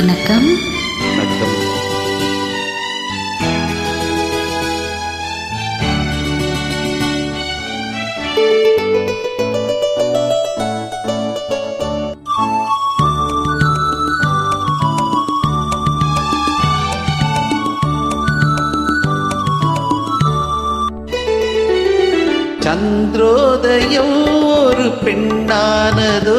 வணக்கம். வணக்கம். சந்திரோதயம் ஒரு பெண்ணானதோ?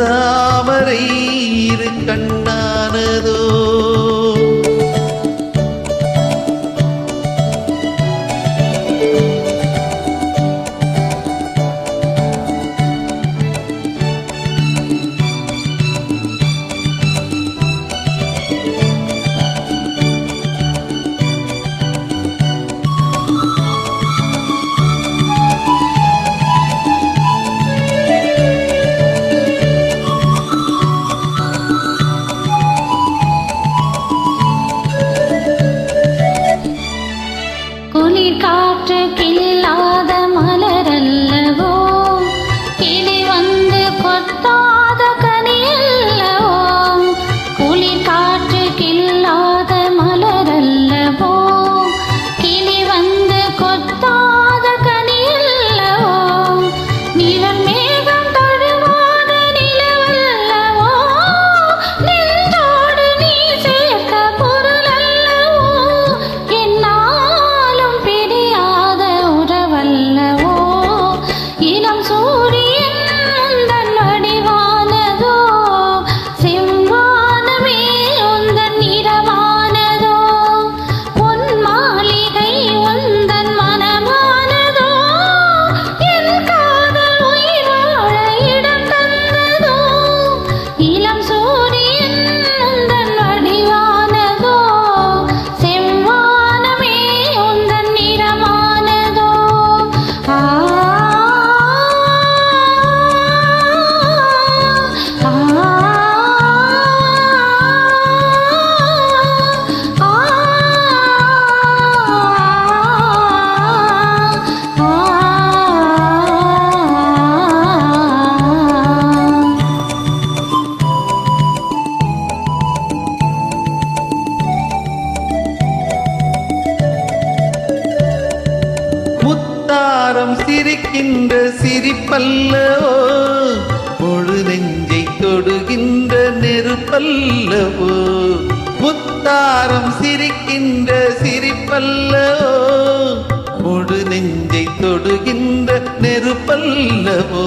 தாமரை இரு கண்ணானதோ குளிர் காற்று கில்லாத மலரல்லவோ? கிளி வந்து கொத்தாத கனியல்லவோ? குளிர் காற்று முத்தாரம் சிரிக்கின்ற சிரிப்பல்லவோ? பொழுதெஞ்சை தொடுகின்ற நெருப்பல்லவோ? முத்தாரம் சிரிக்கின்ற சிரிப்பல்லவோ? பொழுதெஞ்சை தொடுகின்ற நெருப்பல்லவோ?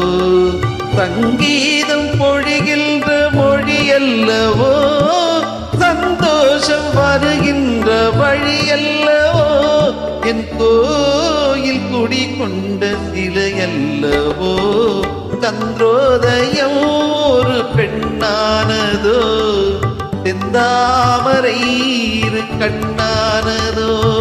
சங்கீதம் பொழிகின்ற மொழியல்லவோ? சந்தோஷம் வருகின்ற வழியல்லவோ? என் கோ கொண்ட சிலையல்லவோ? சந்திரோதயம் ஒரு பெண்ணானதோ? செந்தாமரை கண்ணானதோ?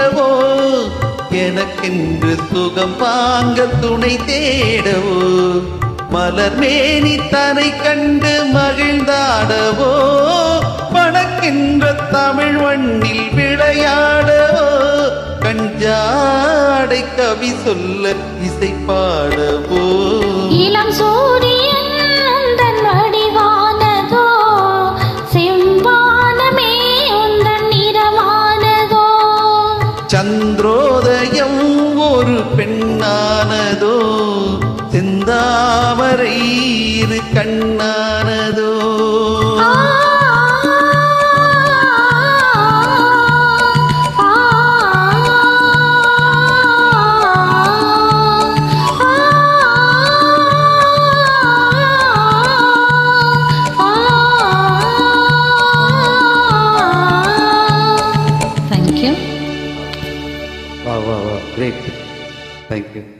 தேடவோ? எனக்கென்று சுகம் வாங்க துணை தேடவோ? மலர் மேனி தனை கண்டு மகிழ்ந்தாடவோ? பணக்கின்ற தமிழ் வண்ணில் விளையாடவோ? கஞ்சாடை கவி சொல்ல இசை பாடவோ? ஒரு பெண்ணானதோ செந்தாமரை இரு கண்ணானதோ. Thank you.